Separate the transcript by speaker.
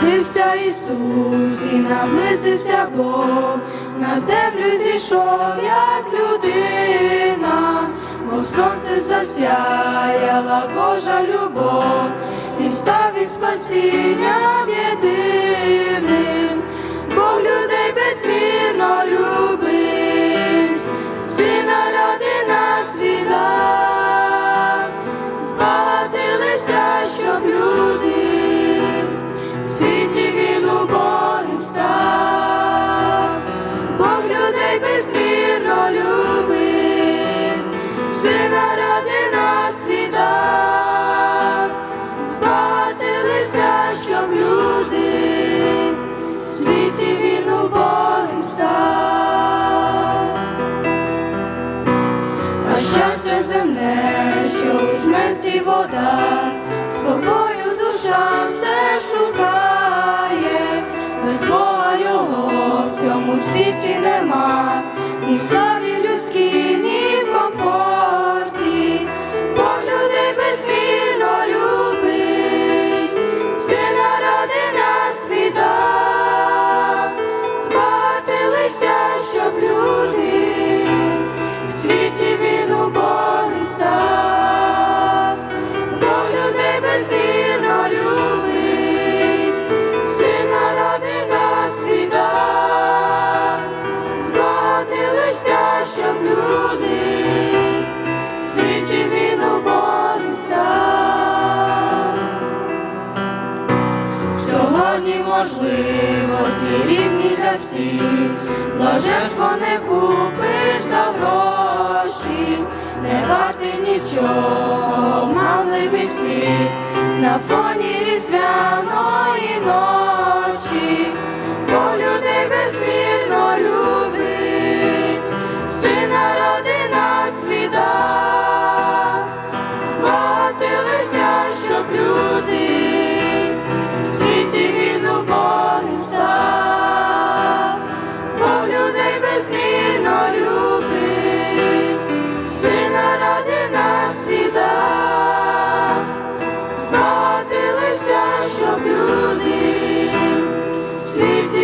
Speaker 1: Народився Ісус і наблизився Бог, на землю зійшов, як людина, мов сонце засяяла Божа любов, і став від спасіння. Земне, що у жменці вода, спокою душа все шукає, без Бога його в цьому світі нема, ні в славі Сьогодні можливості рівні для всіх, блаженство не купиш за гроші, не варти нічого, обманливий світ на фоні різдвяного щоб люди світі.